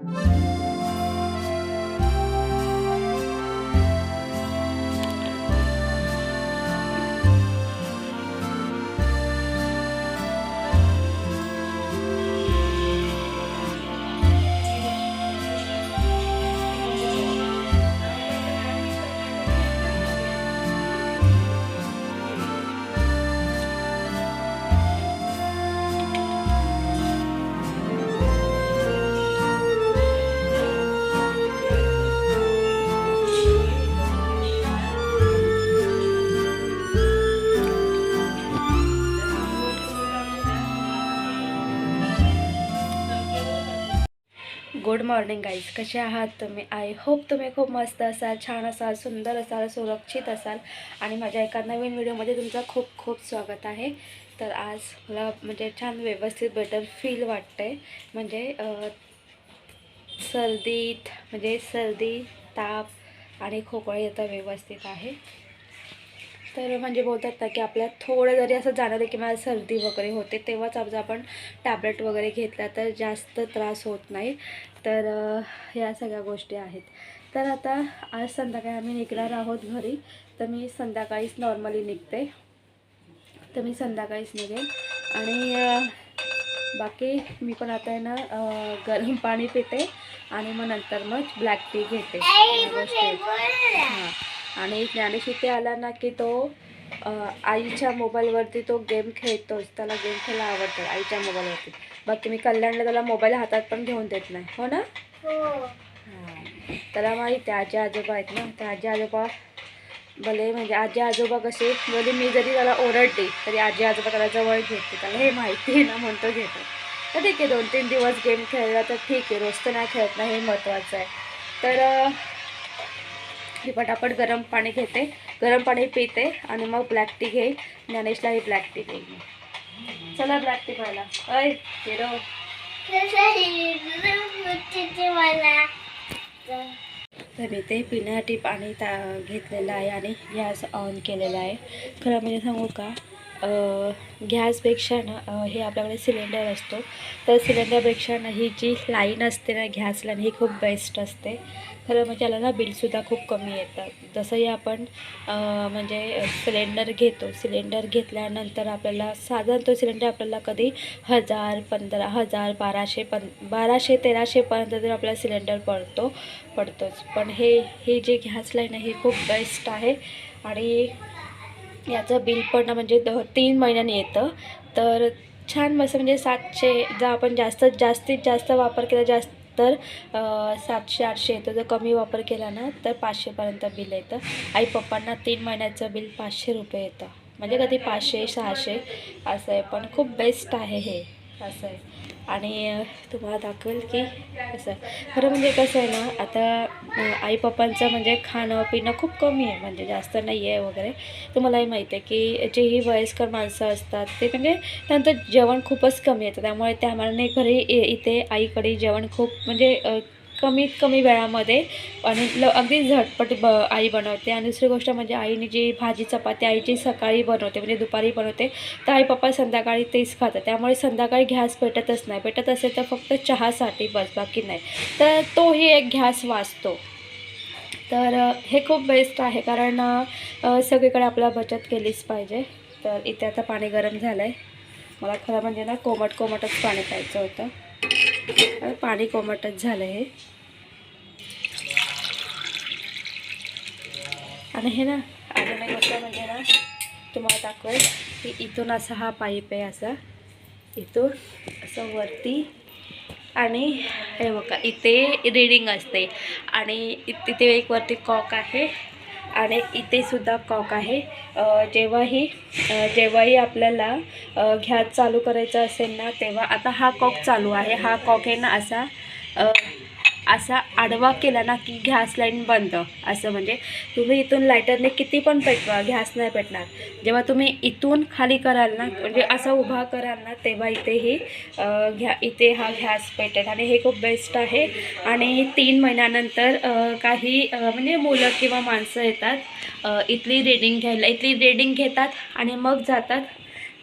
Música good morning guys कसे आहात तुम्ही? आय होप तुम्ही खूप मस्त असाल छान असाल सुंदर असाल सुरक्षित असाल. आणि माझ्या एका नवीन व्हिडिओमध्ये तुमचं खूप खूप स्वागत आहे. तर आज मला म्हणजे छान व्यवस्थित बेटर फील वाटतंय. म्हणजे सर्दीत म्हणजे सर्दी ताप आणि खोकळा येतं व्यवस्थित आहे. तर म्हणजे बोलतात ना की आपल्याला थोडं जरी असं जाणवलं की मला सर्दी वगैरे होते तेव्हाच आज आपण टॅबलेट वगैरे घेतला तर जास्त त्रास होत नाही. तर ह्या सगळ्या गोष्टी आहेत. तर आता आज संध्याकाळी आम्ही निघणार आहोत घरी. तर मी संध्याकाळीच नॉर्मली निघते. तर मी संध्याकाळीच निघेन. आणि बाकी मी पण आता आहे ना गरम पाणी पिते आणि मग नंतर मग ब्लॅक टी घेते. या. हां. आणि ज्ञानेश इथे आला ना की तो आईच्या मोबाईलवरती तो गेम खेळतोच. त्याला गेम खेळायला आवडतं आईच्या मोबाईलवरती. बाकी मी कल्याणला त्याला मोबाईल हातात पण घेऊन देत नाही. हो ना? हां. त्याला माहिती आहे आजी आजोबा आहेत ना? त्या आजी आजोबा भले म्हणजे आजी आजोबा कसे भले मी जरी त्याला ओरडते तरी आजी आजोबा त्याला जवळ घेते. त्याला हे माहिती आहे ना म्हणतो घेतो. तर ठीक आहे दोन तीन दिवस गेम खेळला तर ठीक आहे. रोज तर नाही खेळत नाही हे महत्त्वाचं आहे. तर मी पटापट गरम पाणी घेते. गरम पाणी पिते आणि मग ब्लॅक टी घेईल. ज्ञानेशलाही ब्लॅक टी देईल. चला ब्लॅक टी पाहिला अय हिरो. तर मी ते पिण्यासाठी पाणी ता घेतलेलं आहे आणि गॅस ऑन केलेला आहे. खरं म्हणजे सांगू का? गॅसपेक्षा ना हे आपल्याकडे सिलेंडर असतो. तर सिलेंडरपेक्षा ना ही जी लाईन असते ना गॅस लाईन ही खूप बेस्ट असते. खरं म्हणजे याला ना बिलसुद्धा खूप कमी येतात. जसंही आपण म्हणजे सिलेंडर घेतो सिलेंडर घेतल्यानंतर आपल्याला साधारण तो सिलेंडर आपल्याला कधी हजार पंधरा हजार बाराशे पं बाराशे तेराशेपर्यंत तर आपल्याला सिलेंडर पडतो पडतोच. पण हे ही जी गॅस लाईन आहे हे खूप बेस्ट आहे. आणि याचं बिल पण म्हणजे द तीन महिन्यांनी येतं. तर छान मस्त म्हणजे सातशे जर आपण जास्त जास्तीत जास्त वापर केला जास्त तर सातशे आठशे येतं. जर कमी वापर केला ना तर पाचशेपर्यंत बिल येतं. आई पप्पांना तीन महिन्याचं बिल पाचशे रुपये येतं. म्हणजे कधी पाचशे सहाशे असं आहे. पण खूप बेस्ट आहे हे. असं आहे. आणि तुम्हाला दाखवेल की कसं खरं म्हणजे कसं आहे ना आता आई पप्पांचं म्हणजे खाणं पिणं खूप कमी आहे म्हणजे जास्त नाही आहे वगैरे. तुम्हालाही माहिती आहे की जेही वयस्कर माणसं असतात ते म्हणजे त्यांचं जेवण खूपच कमी येतं त्यामुळे त्या मानाने घरी इथे आईकडे जेवण खूप म्हणजे कमीत कमी वेळामध्ये आणि ल अगदी झटपट ब आई बनवते. आणि दुसरी गोष्ट म्हणजे आईने जी भाजी चपाती आई जी सकाळी बनवते म्हणजे दुपारी बनवते तर आई पप्पा संध्याकाळी तेच खातात. त्यामुळे संध्याकाळी गॅस पेटतच नाही. पेटत असेल तर फक्त चहासाठी बस बाकी नाही. तर तोही एक गॅस वाचतो. तर हे खूप बेस्ट आहे कारण सगळीकडे आपला बचत केलीच पाहिजे. तर इथे आता पाणी गरम झालं आहे मला खरं म्हणजे ना कोमट कोमटच पाणी प्यायचं होतं. पाणी कोमटच झालं हे. आणि हे ना अजून एक गोष्ट म्हणजे ना तुम्हाला दाखवेल की इथून असा हा पाईप आहे असा. इथून असं वरती आणि हे बघा इथे रीडिंग असते. आणि तिथे एक वरती कॉक आहे. आणि इथे सुद्धा कॉक आहे. जेव्हाही जेव्हाही आपल्याला घ्यास चालू करायचं असेल ना तेव्हा आता हा कॉक चालू आहे. हा कॉक आहे ना असा असा आडवा केला ना की गॅस लाईन बंद. असं म्हणजे तुम्ही इथून लायटरने किती पण पेटवा गॅस नाही पेटणार. जेव्हा तुम्ही इथून खाली कराल ना म्हणजे असा उभा कराल ना तेव्हा इथेही घ्या इथे हा गॅस पेटेल. आणि हे खूप बेस्ट आहे. आणि तीन महिन्यानंतर काही म्हणजे मुलं किंवा माणसं येतात इथली रीडिंग घ्यायला. इथली रीडिंग घेतात आणि मग जातात.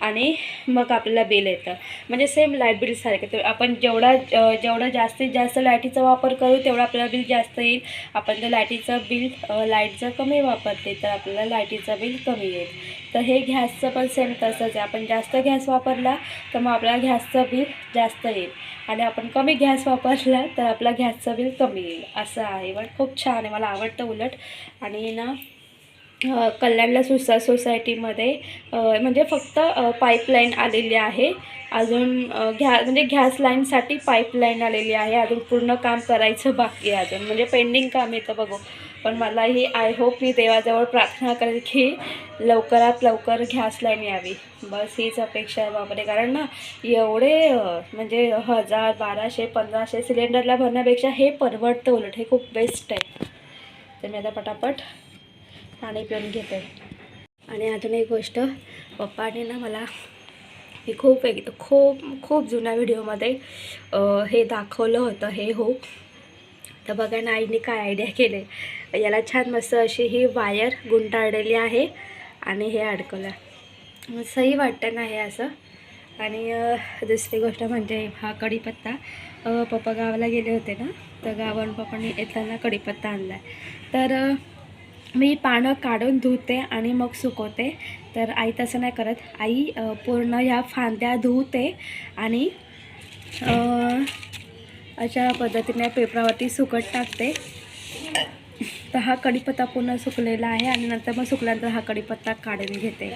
आणि मग आपल्याला बिल येतं. म्हणजे सेम लाइट बिलसारखं तर आपण जेवढा जेवढा जास्तीत जास्त लाईटीचा वापर करू तेवढं आपल्याला बिल जास्त येईल. आपण जर लाईटीचं बिल लाईटचं लाइट जर कमी वापरते तर आपल्याला लाईटीचं बिल कमी येईल. तर हे गॅसचं पण सेम तसंच आहे. आपण जास्त गॅस वापरला तर मग आपल्याला गॅसचं बिल जास्त येईल. आणि आपण कमी गॅस वापरला तर आपला गॅसचं बिल कमी येईल. असं आहे. पण खूप छान आहे. मला आवडतं उलट. आणि ना कल्याणला सुसा सोसायटीमध्ये म्हणजे फक्त पाईपलाईन आलेली आहे. अजून घ्या म्हणजे गॅस लाईनसाठी पाईपलाईन आलेली आहे. अजून पूर्ण काम करायचं बाकी आहे अजून. म्हणजे पेंडिंग काम येतं बघू. पण मला ही आय होप मी देवाजवळ प्रार्थना करेल की लवकरात लवकर गॅस लाईन यावी. बस हीच अपेक्षा आहे बापरे कारण ना एवढे म्हणजे हजार बाराशे पंधराशे सिलेंडरला भरण्यापेक्षा हे परवडतं उलट. हे खूप बेस्ट आहे. तर मी आता पटापट पाणी पिऊन घेते. आणि अजून एक गोष्ट पप्पाने ना मला मी खूप एक खूप खूप जुन्या व्हिडिओमध्ये हे दाखवलं होतं हे हो. तर बघा ना आईने काय आयडिया केले. याला छान मस्त अशी ही वायर गुंटाळलेली आहे आणि हे अडकवलं. सही वाटतं ना हे असं? आणि दुसरी गोष्ट म्हणजे हा कढीपत्ता पप्पा गावाला गेले होते ना तर गावाहून पप्पाने येताना कढीपत्ता आणला आहे तर मी पानं काढून धुते आणि मग सुकवते. तर आई तसं नाही करत. आई पूर्ण ह्या फांद्या धुते आणि अशा पद्धतीने पेपरावरती सुकट टाकते. तर हा कढीपत्ता पूर्ण सुकलेला आहे आणि नंतर मग सुकल्यानंतर हा कढीपत्ता काढून घेते.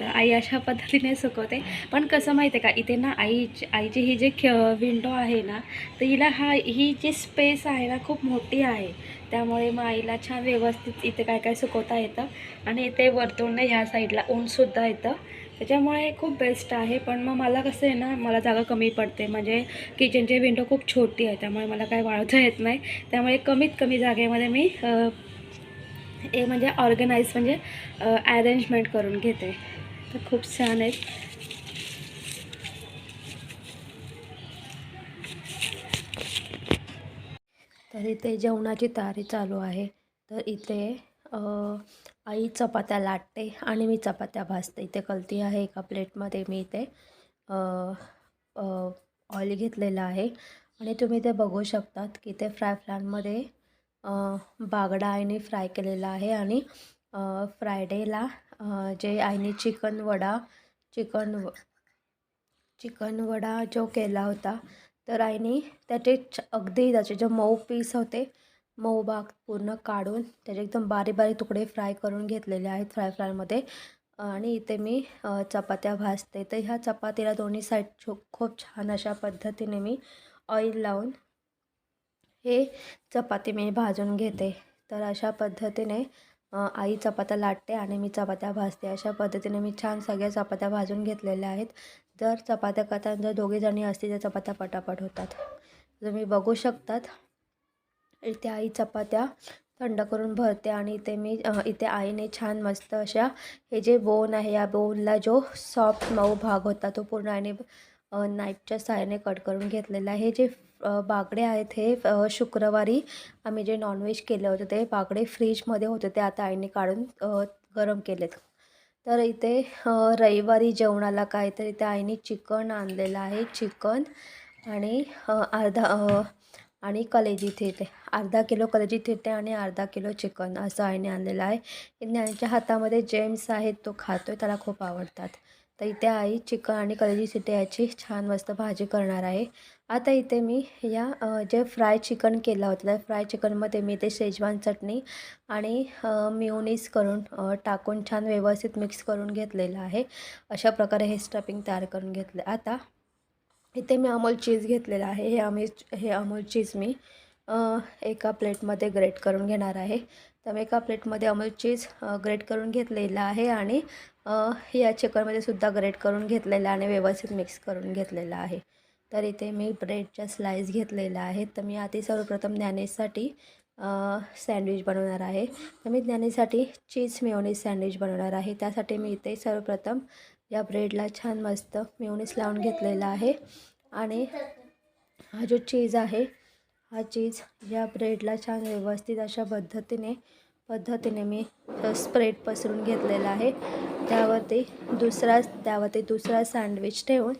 तर आई अशा पद्धतीने सुकवते. पण कसं माहिती आहे का? इथे ना आई आईची ही जे ख विंडो आहे ना तर हिला हा ही जी स्पेस आहे ना खूप मोठी आहे. त्यामुळे मग आईला छान व्यवस्थित इथे काय काय सुकवता येतं. आणि इथे वरतून ह्या साईडला ऊनसुद्धा येतं. त्याच्यामुळे खूप बेस्ट आहे. पण मग मला कसं आहे ना मला जागा कमी पडते. म्हणजे किचनची विंडो खूप छोटी आहे त्यामुळे मला काय वाळवता येत नाही. त्यामुळे कमीत कमी जागेमध्ये मी ए हे म्हणजे ऑर्गनाईज म्हणजे अरेंजमेंट करून घेते. तर खूप छान आहेत तर इथे जेवणाची तारी चालू आहे. तर इथे आई चपात्या लाटते आणि मी चपात्या भाजते. इथे कलती आहे एका प्लेटमध्ये. मी इथे ऑइल घेतलेलं आहे. आणि तुम्ही ते बघू शकतात की ते फ्राय फ्रायमध्ये बागडा आईने फ्राय केलेला आहे. आणि फ्रायडेला जे आईने चिकन वडा चिकन व चिकन वडा जो केला होता तर आईने त्याचे अगदी त्याचे जे मऊ पीस होते मऊ भाग पूर्ण काढून त्याचे एकदम बारीक बारीक तुकडे फ्राय करून घेतलेले आहेत फ्राय फ्रायमध्ये. आणि इथे मी चपात्या भाजते. तर ह्या चपातीला दोन्ही साईड छो खूप छान अशा पद्धतीने मी ऑइल लावून हे चपाती मी भाजून घेते. तर अशा पद्धतीने आई चपात्या लाटते आणि मी चपात्या भाजते. अशा पद्धतीने मी छान सगळ्या चपात्या भाजून घेतलेल्या आहेत. जर चपात्या करताना जर दोघेजणी असतील तर चपात्या पटापट होतात. तुम्ही बघू शकतात. इथे आई चपात्या थंड करून भरते आणि इथे मी इथे आईने छान मस्त अशा हे जे बोन आहे या बोनला जो सॉफ्ट मऊ भाग होता तो पूर्ण आईने नाईफच्या सहाय्याने कट करून घेतलेला आहे. हे जे बागडे आहेत हे शुक्रवारी आम्ही जे नॉनव्हेज केलं होतं ते बागडे फ्रीजमध्ये होते ते आता आईने काढून गरम केलेत. तर इथे रविवारी जेवणाला काय तर इथे आईने चिकन आणलेलं आहे चिकन आणि अर्धा आणि कलेजी थेटे अर्धा किलो कलेजी थेटे आणि अर्धा किलो चिकन असं आईने आणलेलं आहे. ज्ञानच्या हातामध्ये जेम्स आहेत तो खातो त्याला खूप आवडतात. तर इथे आई चिकन आणि कलेजी थिटे याची छान मस्त भाजी करणार आहे. आता इथे मी या जे फ्राय चिकन केलं होतं त्या फ्राय चिकनमध्ये मी ते शेजवान चटणी आणि मिओनीस करून टाकून छान व्यवस्थित मिक्स करून घेतलेलं आहे. अशा प्रकारे हे स्टफिंग तयार करून घेतलं. आता इथे मी अमूल चीज घेतलेलं आहे. हे आम्ही हे अमूल चीज मी एका प्लेटमध्ये ग्रेट करून घेणार आहे. तर मी एका प्लेटमध्ये अमूल चीज ग्रेट करून घेतलेलं आहे आणि या चिकनमध्ये सुद्धा ग्रेट करून घेतलेलं आणि व्यवस्थित मिक्स करून घेतलेलं आहे. तर इथे मी ब्रेडच्या स्लाईस घेतलेल्या आहेत तर मी आधी सर्वप्रथम ज्ञानेशसाठी सँडविच बनवणार आहे. तर मी ज्ञानेशसाठी चीज मेवणी सँडविच बनवणार आहे. त्यासाठी मी इथे सर्वप्रथम या ब्रेडला छान मस्त मेयोनीज लावून घेतलेला आहे. आणि हा जो चीज आहे हा चीज या ब्रेडला छान व्यवस्थित अशा पद्धतीने पद्धतीने मी स्प्रेड पसरून घेतलेला आहे. त्यावरती दुसरा त्यावरती दुसरा सँडविच ठेवून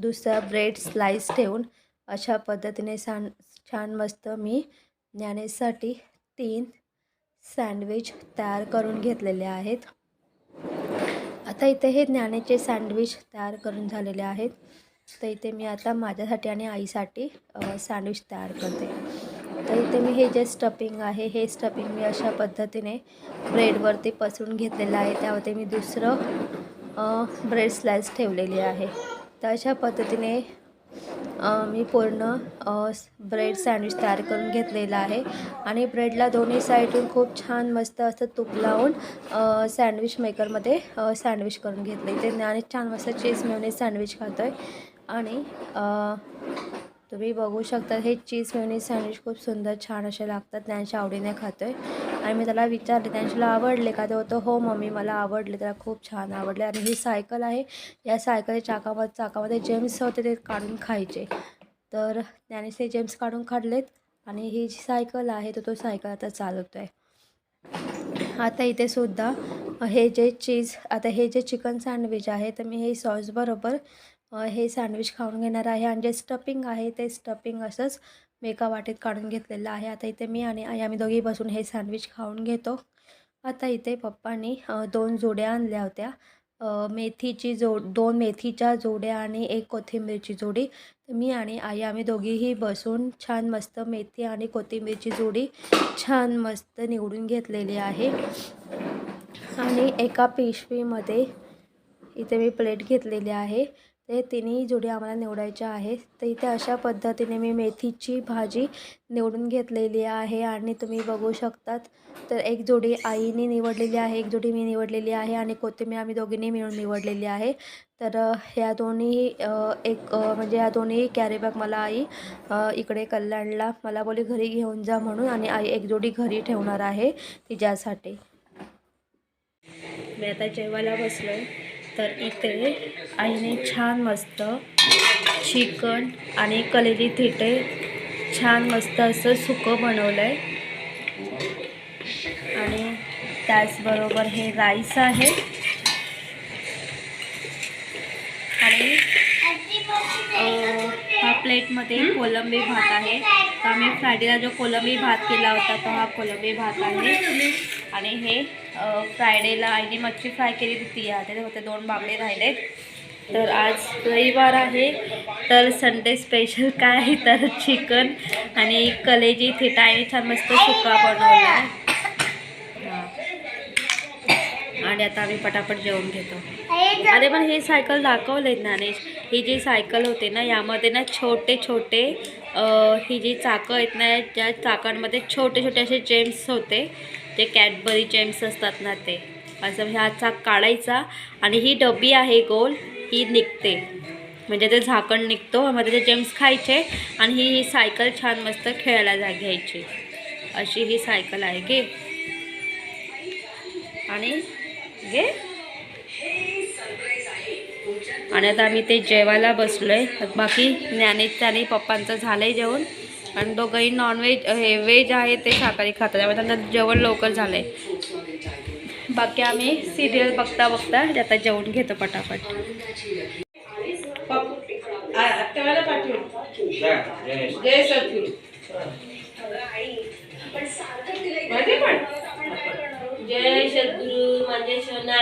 दुसरा ब्रेड स्लाइस ठेवून अशा पद्धतीने सान छान मस्त मी ज्ञानेसाठी तीन सँडविच तयार करून घेतलेले आहेत. आता इथे हे ज्ञानेचे सँडविच तयार करून झालेले आहेत. तर इथे मी आता माझ्यासाठी आणि आईसाठी सँडविच तयार करते. तर इथे मी हे जे स्टफिंग आहे हे स्टफिंग मी अशा पद्धतीने ब्रेडवरती पसरून घेतलेलं आहे. त्यावरती मी दुसरं ब्रेड स्लाइस ठेवलेली आहे. तर अशा पद्धतीने मी पूर्ण ब्रेड सँडविच तयार करून घेतलेलं आहे. आणि ब्रेडला दोन्ही साईडून खूप छान मस्त असं तूप लावून सँडविच मेकरमध्ये सँडविच करून घेतले ते आणि छान मस्त चीज मेवणी सँडविच खातो आहे आणि तुम्ही बघू शकता हे चीज मेवणी सँडविच खूप सुंदर छान असे लागतात. त्यांच्या आवडीने खातो आहे आणि मी त्याला विचारले त्यांच्याला आवडले का? तो होतो हो मम्मी मला आवडले त्याला खूप छान आवडले. आणि ही सायकल आहे. या सायकलच्या चाकामध्ये चाकामध्ये जेम्स होते ते काढून खायचे. तर त्याने ते जेम्स काढून काढलेत आणि ही जी सायकल आहे तर तो सायकल आता चालवतो आहे आता इथे सुद्धा हे जे चीज आता हे जे चिकन सँडविच आहे तर मी हे सॉसबरोबर हे सँडविच खाऊन घेणार आहे. आणि जे स्टफिंग आहे ते स्टफिंग असंच मी एका वाटेत काढून घेतलेलं आहे. आता इथे मी आणि आई आम्ही दोघी बसून हे सँडविच खाऊन घेतो. आता इथे पप्पांनी दोन जोड्या आणल्या होत्या. मेथीची जो दोन मेथीच्या जोड्या आणि एक कोथिंबीरची जोडी. तर मी आणि आई आम्ही दोघीही बसून छान मस्त मेथी आणि कोथिंबीरची जोडी छान मस्त निवडून घेतलेली आहे. आणि एका पिशवीमध्ये इथे मी प्लेट घेतलेली आहे. ते तिन्ही जोडी आम्हाला निवडायच्या आहेत. तर इथे अशा पद्धतीने मी मेथीची भाजी निवडून घेतलेली आहे आणि तुम्ही बघू शकतात. तर एक जोडी आईने निवडलेली आहे एक जोडी मी निवडलेली आहे आणि कोथिंबीर आम्ही दोघींनी मिळून निवडलेली आहे. तर ह्या दोन्ही एक म्हणजे ह्या दोन्ही कॅरीबॅग मला आई इकडे कल्याणला मला बोली घरी घेऊन जा म्हणून आणि आई एक जोडी घरी ठेवणार आहे तिच्यासाठी. मी आता जेवायला बसलो तर इथे आईने छान मस्त चिकन आणि कलेली थिटे छान मस्त असं सुकं बनवलं आहे आणि त्याचबरोबर हे राईस आहे. आणि हा प्लेटमध्ये कोलंबी भात आहे. तर आम्ही फ्रायडेला जो कोलंबी भात केला होता तो हा कोलंबी भात आहे. आणि हे फ्रायडेला आईने मच्छी फ्राय केली होती या आहे होते दोन बाबडे राहिले तर आज रविवार आहे तर संडे स्पेशल काय आहे? तर चिकन आणि कलेजी थिटा आणि छान मस्त सुका बनवला. आहे आणि आता आम्ही पटापट जेवण घेतो. अरे पण हे सायकल दाखवले ज्ञानेश ही जी सायकल होते ना यामध्ये ना छोटे छोटे ही जी चाकं आहेत ना ज्या चाकांमध्ये छोटे छोटे असे जेम्स होते. जे कॅडबरी जेम्स असतात ना ते. असं ह्या चाक काढायचा आणि ही डबी आहे गोल ही निघते. म्हणजे ते झाकण निघतो मग त्याचे जेम्स खायचे आणि ही ही सायकल छान मस्त खेळायला जा घ्यायची. अशी ही सायकल आहे घे. आणि गे आणि आता आम्ही ते जेवायला बसलो आहे बाकी ज्ञानेश आणि पप्पांचं झालं आहे जेवण. आणि दोघंही नॉनव्हेज हे व्हेज आहे ते शाकाहारी खातात. त्यामुळे त्यांना जेवण लवकर झालं आहे बाकी आम्ही सिरियल बघता बघता आता जेवण घेतो पटापट. जय सद्गुरु. माझे सोना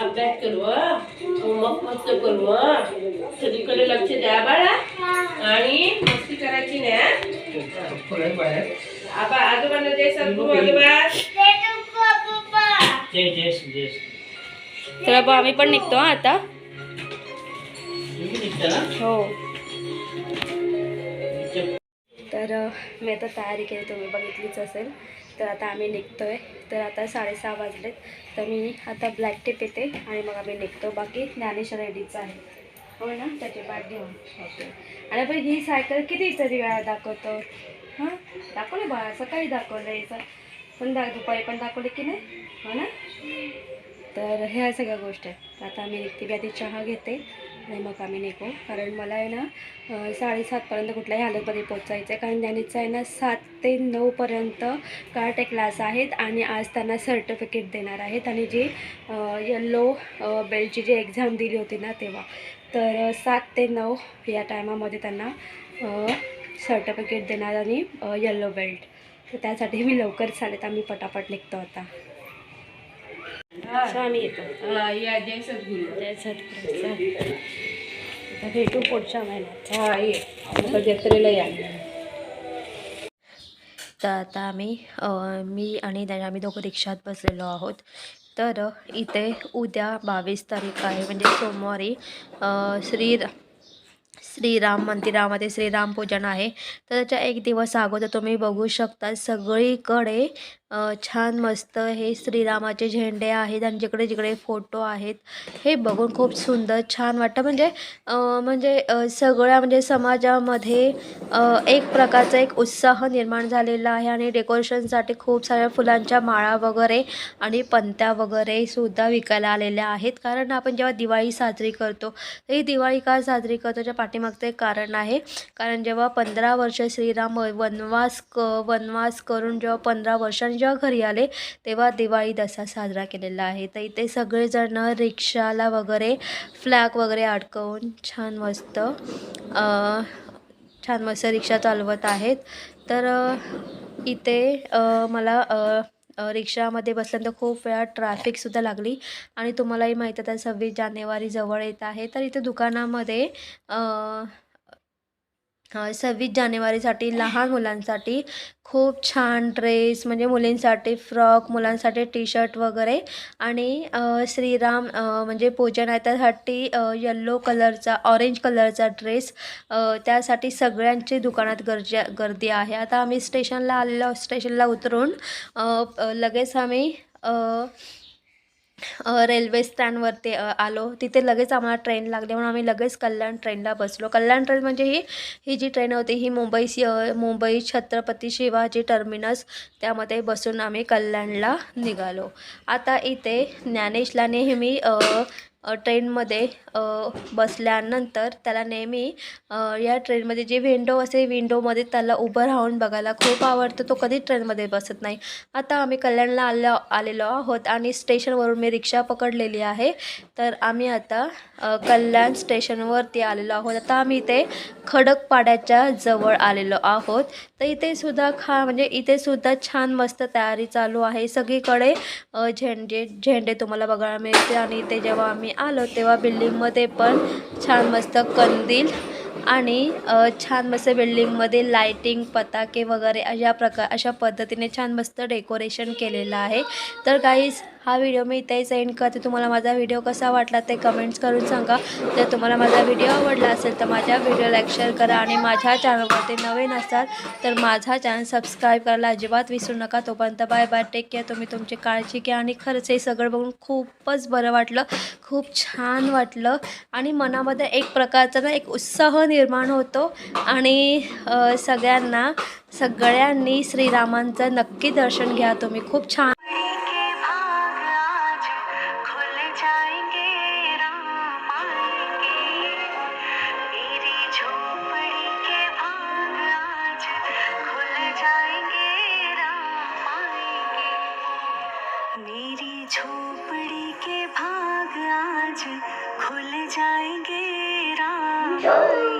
अभ्यास करू हं. होमवर्क मस्त करू सगळीकडे लक्ष द्या बाळा. आणि मस्ती करायची नाही. आबा आजोबांना जय सद्गुरु आजोबा जय जय जय तर आम्ही पण निघतो हं आता. हो. तर मी आता तयारी केली तुम्ही बघितलीच असेल. तर आता आम्ही निघतो आहे तर आता साडेसहा वाजलेत. तर मी आता ब्लॅक टेप येते आणि मग आम्ही निघतो. बाकी ज्ञानेश रेडीच आहे. हो ना त्याची बाट घेऊन. ओके. आणि पण ही सायकल किती तरी वेळा दाखवतो? हां? दाखवलं बा सकाळी दाखवलं याचं दा दुपारी पण दाखवले की नाही? हो ना? तर ह्या सगळ्या गोष्टी आहेत. आता आम्ही निघते आधी चहा घेते आणि मग आम्ही निघू. कारण मला आहे ना साडेसातपर्यंत कुठल्याही हालतमध्ये पोचायचं आहे कारण त्यांनीचं आहे ना सात ते नऊपर्यंत कार्टे क्लास आहेत आणि आज त्यांना सर्टिफिकेट देणार आहेत. आणि जी येल्लो बेल्टची जी एक्झाम दिली होती ना तेव्हा. तर सात ते नऊ या टायमामध्ये त्यांना सर्टिफिकेट देणार आणि येल्लो बेल्ट तर त्यासाठी मी लवकरच आले तर आम्ही पटापट निघतो आता. आम्ही येतो. जय सद्गुरू. भेटू पुढच्या महिन्यात. हा जत्रेला या. तर आता आम्ही मी आणि त्याच्या आम्ही दोघं रिक्षात बसलेलो आहोत. तर इथे उद्या बावीस तारीख आहे म्हणजे सोमवारी श्री श्रीराम मंदिरामध्ये श्रीराम पूजन आहे. तर त्याच्या एक दिवस अगोदर तुम्ही बघू शकता सगळीकडे छान मस्त हे श्रीरामाचे झेंडे आहेत आणि जिकडे जिकडे फोटो आहेत हे बघून खूप सुंदर छान वाटतं. म्हणजे म्हणजे सगळ्या म्हणजे समाजामध्ये एक प्रकारचा एक उत्साह निर्माण झालेला आहे आणि डेकोरेशनसाठी खूप साऱ्या फुलांच्या माळा वगैरे आणि पंत्या वगैरे सुद्धा विकायला आलेल्या आहेत. कारण आपण जेव्हा दिवाळी साजरी करतो तर ही दिवाळी का साजरी करतो त्याच्या पाठीमागचं एक कारण आहे. कारण जेव्हा पंधरा वर्ष श्रीराम वनवास क वनवास करून जेव्हा पंधरा वर्षांनी जेव्हा घरी आले तेव्हा दिवाळी दसरा साजरा केलेला आहे. तर इथे सगळेजण रिक्षाला वगैरे फ्लॅग वगैरे अडकवून छान मस्त छान मस्त रिक्षा चालवत आहेत. तर इथे मला रिक्षामध्ये बसल्यानंतर खूप वेळा ट्रॅफिकसुद्धा लागली. आणि तुम्हालाही माहीत आहे सव्वीस जानेवारी जवळ येत आहे. तर इथे दुकानामध्ये सव्वीस जानेवारीसाठी लहान मुलांसाठी खूप छान ड्रेस म्हणजे मुलींसाठी फ्रॉक मुलांसाठी टी शर्ट वगैरे आणि श्रीराम म्हणजे पूजन आहे त्यासाठी यल्लो कलरचा ऑरेंज कलरचा ड्रेस त्यासाठी सगळ्यांची दुकानात गर्जा गर्दी आहे. आता आम्ही स्टेशनला आलेलो स्टेशनला उतरून लगेच आम्ही रेल्वे स्टँडवरती आलो. तिथे लगेच आम्हाला ट्रेन लागली. म्हणून आम्ही लगेच कल्याण ट्रेनला बसलो. कल्याण ट्रेन म्हणजे ही ही जी ट्रेन होती ही मुंबई मुंबई छत्रपती शिवाजी टर्मिनस त्यामध्ये बसून आम्ही कल्याणला निघालो. आता इथे ज्ञानेशला नेहमी ट्रेनमध्ये बसल्यानंतर त्याला नेहमी या ट्रेनमध्ये जे विंडो असे विंडोमध्ये त्याला उभं राहून बघायला खूप आवडतं. तो कधीच ट्रेनमध्ये बसत नाही. आता आम्ही कल्याणला आलो आलेलो आहोत आणि स्टेशनवरून मी रिक्षा पकडलेली आहे. तर आम्ही आता कल्याण स्टेशनवरती आलेलो आहोत. आता आम्ही इथे खडकपाड्याच्या जवळ आलेलो आहोत. तर इथे सुद्धा खा म्हणजे इथे सुद्धा छान मस्त तयारी चालू आहे. सगळीकडे झेंडे झेंडे तुम्हाला बघायला मिळते आणि इथे जेव्हा आम्ही आलो तेव्हा बिल्डिंगमध्ये पण छान मस्त कंदील आणि छान मस्त बिल्डिंगमध्ये लायटिंग पताके वगैरे अशा प्रकार अशा पद्धतीने छान मस्त डेकोरेशन केलेलं आहे. तर काहीच हा व्हिडिओ मी इथेच एंड करते. तुम्हाला माझा व्हिडिओ कसा वाटला ते कमेंट्स करून सांगा. जर तुम्हाला माझा व्हिडिओ आवडला असेल तर माझ्या व्हिडिओ लाईक शेअर करा आणि माझ्या चॅनलवरती नवीन असाल तर माझा चॅनल सबस्क्राईब करायला अजिबात विसरू नका. तोपर्यंत बाय बाय टेक केअर तुम्ही तुमची काळजी घ्या आणि खरंच हे सगळं बघून खूपच बरं वाटलं. खूप छान वाटलं. आणि मनामध्ये एक प्रकारचा ना एक उत्साह निर्माण होतो. आणि सगळ्यांना सगळ्यांनी श्रीरामांचं नक्की दर्शन घ्या. तुम्ही खूप छान आज खुल जाएंगे राह।